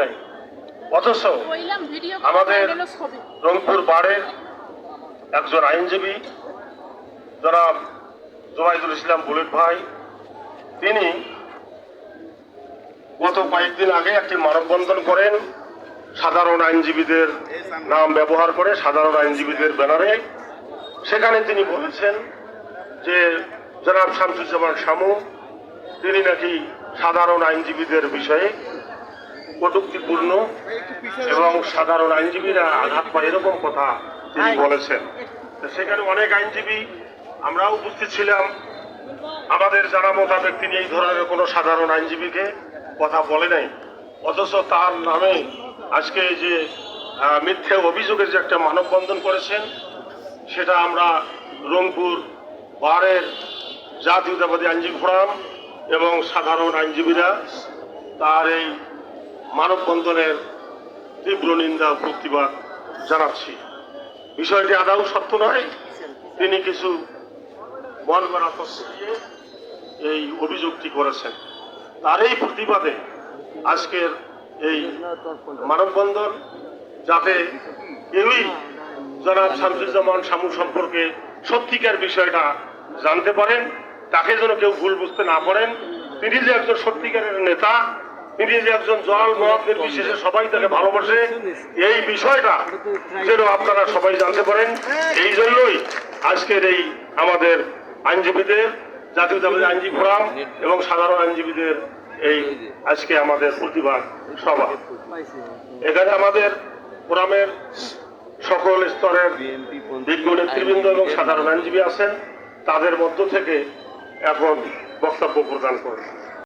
নাই। অথচ আমাদের রংপুর বারের একজন আইনজীবী জনাব জোবাইদুল ইসলাম বুলেট ভাই তিনি গত কয়েকদিন আগে একটি মানববন্ধন করেন। সাধারণ আইনজীবীদের নাম ব্যবহার করে সাধারণ আইনজীবীদের ব্যানারে। সেখানে তিনি বলেছেন যে জনাব শামসুজ্জামান শামু তিনি নাকি সাধারণ আইনজীবীদের বিষয়ে কটুক্তিপূর্ণ এবং সাধারণ আইনজীবীরা আঘাত পায়, এরকম কথা তিনি বলেছেন। সেখানে অনেক আইনজীবী, আমরাও উপস্থিত ছিলাম। আমাদের জানা মোতাবেক তিনি এই ধরনের কোনো সাধারণ আইনজীবীকে কথা বলে নাই। অথচ তার নামে আজকে যে মিথ্যে অভিযোগের যে একটা মানববন্ধন করেছেন, সেটা আমরা রংপুর বারের জাতীয়তাবাদী আইনজীবী ফোরাম এবং সাধারণ আইনজীবীরা তার এই মানববন্ধনের তীব্র নিন্দা প্রতিবাদ জানাচ্ছি। বিষয়টি আদাও সত্য নয়। তিনি কিছু মন করা দিয়ে এই অভিযোগটি করেছেন। তার এই প্রতিবাদে আজকের এই মানববন্ধন যাতে কেউই জনাব শামসুজ্জামান শামু সম্পর্কে সত্যিকার বিষয়টা জানতে পারেন, তাকে যেন কেউ ভুল বুঝতে না পারেন। তিনি যে একজন সত্যিকারের নেতা এই জন্যই আজকের এই আমাদের আইনজীবীদের আইনজীবী ফোরাম এবং সাধারণ আইনজীবীদের এই আজকে আমাদের প্রতিবাদ সভা। এখানে আমাদের ফোরামের সকল স্তরের বিজ্ঞ নেতৃবৃন্দ এবং সাধারণ আইনজীবী আছেন। তাদের মধ্য থেকে এখন বক্তব্য প্রদান করেন।